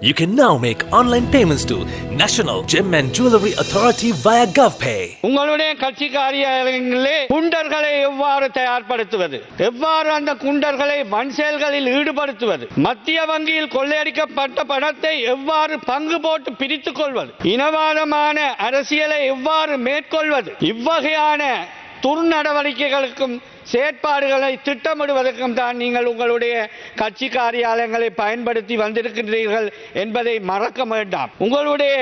You can now make online payments to National Gem and Jewelry Authority via GovPay. உங்களுடைய கட்சி காரியாலயங்களிலே குண்டர்களை எவ்வாறு தயார்படுத்துவது? எவ்வாறு அந்த குண்டர்களை மண் செயல்களில் ஈடுபடுத்துவது? மத்திய வங்கியில் கொள்ளையடிக்கப்பட்ட பணத்தை எவ்வாறு பங்கு போட்டு பிரித்துக் கொள்வது? இனவாதமான அரசியலை எவ்வாறு மேற்கொள்வது? இவ்வகையான துர்நடவடிக்கைகளுக்கும் செயற்பாடுகளை திட்டமிடுவதற்கும் தான் நீங்கள் உங்களுடைய கட்சி காரியாலயங்களை பயன்படுத்தி வந்திருக்கின்றீர்கள் என்பதை மறக்க வேண்டாம். உங்களுடைய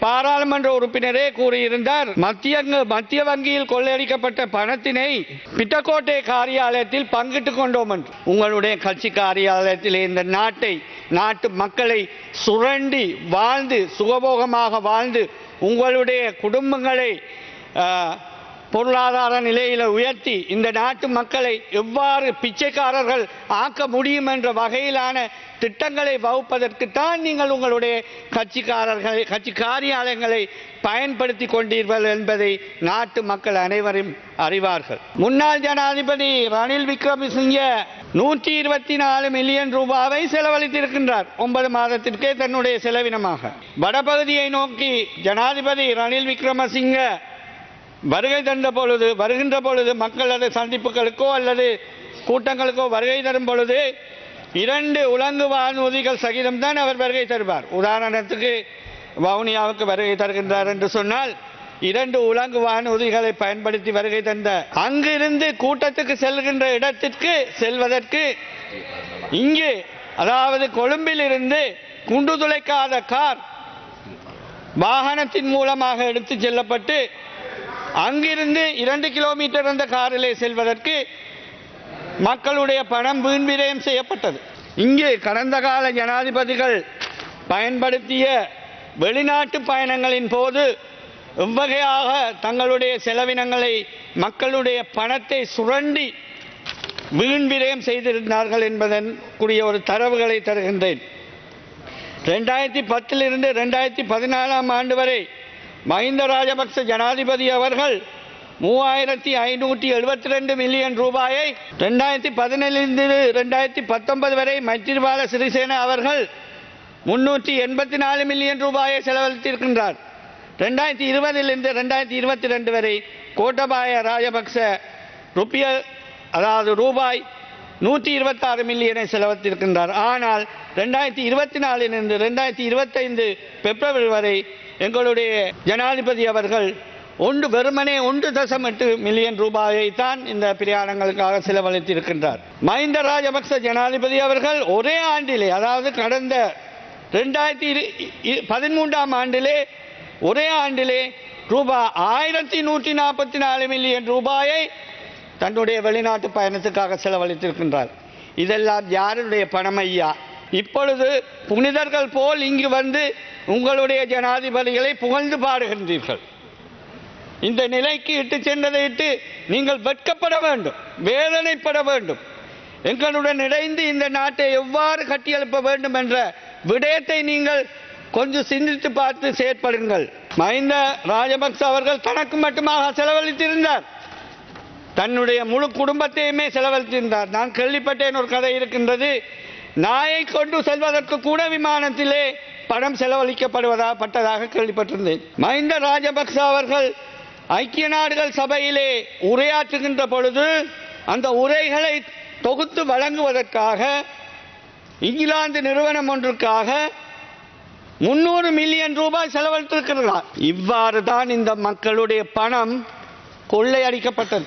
பாராளுமன்ற உறுப்பினரே கூறியிருந்தார் மத்திய மத்திய வங்கியில் கொள்ளையடிக்கப்பட்ட பணத்தினை பிட்டக்கோட்டை காரியாலயத்தில் பங்கிட்டுக் கொண்டோம் என்று. உங்களுடைய கட்சி காரியாலயத்தில் இந்த நாட்டை நாட்டு மக்களை சுரண்டி வாழ்ந்து சுகபோகமாக வாழ்ந்து உங்களுடைய குடும்பங்களை பொருளாதார நிலையில உயர்த்தி இந்த நாட்டு மக்களை எவ்வாறு பிச்சைக்காரர்கள் ஆக்க முடியும் என்ற வகையிலான திட்டங்களை வகுப்பதற்குத்தான் நீங்கள் உங்களுடைய கட்சிக்காரர்களை கட்சி காரியாலயங்களை பயன்படுத்தி கொண்டீர்கள் என்பதை நாட்டு மக்கள் அனைவரும் அறிவார்கள். முன்னாள் ஜனாதிபதி ரணில் விக்ரமசிங்க நூற்றி இருபத்தி நாலு மில்லியன் ரூபாவை செலவழித்திருக்கின்றார். ஒன்பது மாதத்திற்கே தன்னுடைய செலவினமாக. வடபகுதியை நோக்கி ஜனாதிபதி ரணில் விக்ரமசிங்க வருகை தந்த பொழுது வருகின்ற பொழுது மக்களது சந்திப்புகளுக்கோ அல்லது கூட்டங்களுக்கோ வருகை தரும் பொழுது இரண்டு உலங்கு வானூதிகள் சகிதம் தான் அவர் வருகை தருவார். உதாரணத்துக்கு வவுனியாவுக்கு வருகை தருகின்றார் என்று சொன்னால் இரண்டு உலங்கு வானூதிகளை பயன்படுத்தி வருகை தந்த அங்கிருந்து கூட்டத்துக்கு செல்கின்ற இடத்திற்கு செல்வதற்கு இங்கே அதாவது கொழும்பில் இருந்து குண்டு துளைக்காத கார் வாகனத்தின் மூலமாக எடுத்து செல்லப்பட்டு அங்கிருந்து இரண்டு கிலோமீட்டர் அந்த காரிலே செல்வதற்கு மக்களுடைய பணம் வீண் விரயம் செய்யப்பட்டது. இங்கே கடந்த கால ஜனாதிபதிகள் பயன்படுத்திய வெளிநாட்டு பயணங்களின் போது எவ்வகையாக தங்களுடைய செலவினங்களை மக்களுடைய பணத்தை சுரண்டி வீண் விரயம் செய்திருந்தார்கள் என்பதன் கூடிய ஒரு தரவுகளை தருகின்றேன். ரெண்டாயிரத்தி பத்திலிருந்து ரெண்டாயிரத்தி பதினாலாம் ஆண்டு வரை மஹிந்த ராஜபக்ச ஜனாதிபதி அவர்கள் மூவாயிரத்தி ஐநூற்றி எழுபத்தி ரெண்டு மில்லியன் ரூபாயை ரெண்டாயிரத்தி பதினேழிலிருந்து ரெண்டாயிரத்தி பத்தொன்பது வரை மைத்திரிபால சிறிசேன அவர்கள் முன்னூற்றி எண்பத்தி நாலு மில்லியன் ரூபாயை செலவழித்திருக்கின்றார். ரெண்டாயிரத்தி இருபதிலிருந்து ரெண்டாயிரத்தி இருபத்தி ரெண்டு வரை கோட்டபாய ராஜபக்ச ருப்பிய அதாவது ரூபாய் நூற்றி இருபத்தாறு மில்லியனை செலவழித்திருக்கின்றார். ஆனால் ரெண்டாயிரத்தி இருபத்தி நாலிலிருந்து ரெண்டாயிரத்தி இருபத்தைந்து பிப்ரவரி வரை எங்களுடைய ஜனாதிபதி அவர்கள் ஒன்று வெறுமனே ஒன்று தசம் எட்டு மில்லியன் ரூபாயை தான் இந்த பிரயாணங்களுக்காக செலவழித்திருக்கின்றார். மஹிந்த ராஜபக்ச ஜனாதிபதி அவர்கள் ஒரே ஆண்டிலே அதாவது கடந்த ரெண்டாயிரத்தி இரு- பதிமூன்றாம் ஆண்டிலே ஒரே ஆண்டிலே ரூபாய் ஆயிரத்தி நூற்றி நாற்பத்தி நாலு மில்லியன் ரூபாயை தன்னுடைய வெளிநாட்டு பயணத்துக்காக செலவழித்திருக்கின்றார். இதெல்லாம் யாருடைய பணம் ஐயா? இப்பொழுது புனிதர்கள் போல் இங்கு வந்து உங்களுடைய ஜனாதிபதிகளை புகழ்ந்து பாடுகின்றீர்கள். இந்த நிலைக்கு இட்டு சென்றதை இட்டு நீங்கள் வெட்கப்பட வேண்டும் வேதனைப்பட வேண்டும். எங்களுடன் இணைந்து இந்த நாட்டை எவ்வாறு கட்டியெழுப்ப வேண்டும் என்ற விடயத்தை நீங்கள் கொஞ்சம் சிந்தித்து பார்த்து செயற்படுங்கள். மஹிந்த ராஜபக்ச அவர்கள் தனக்கு மட்டுமாக செலவழித்திருந்தார். தன்னுடைய முழு குடும்பத்தையுமே செலவழித்திருந்தார். நான் கேள்விப்பட்டேன் ஒரு கதை இருக்கின்றது. நாயை கொண்டு செல்வதற்கு கூட விமானத்திலே பணம் செலவழிக்கப்படுவதாக பட்டதாக கேள்விப்பட்டிருந்தேன். மஹிந்த ராஜபக்ச அவர்கள் ஐக்கிய நாடுகள் சபையிலே உரையாற்றுகின்ற பொழுது அந்த உரைகளை தொகுத்து வழங்குவதற்காக இங்கிலாந்து நிறுவனம் ஒன்றுக்காக முன்னூறு மில்லியன் ரூபாய் செலவழித்திருக்கிறார். இவ்வாறு தான் இந்த மக்களுடைய பணம் கொள்ளையடிக்கப்பட்டது.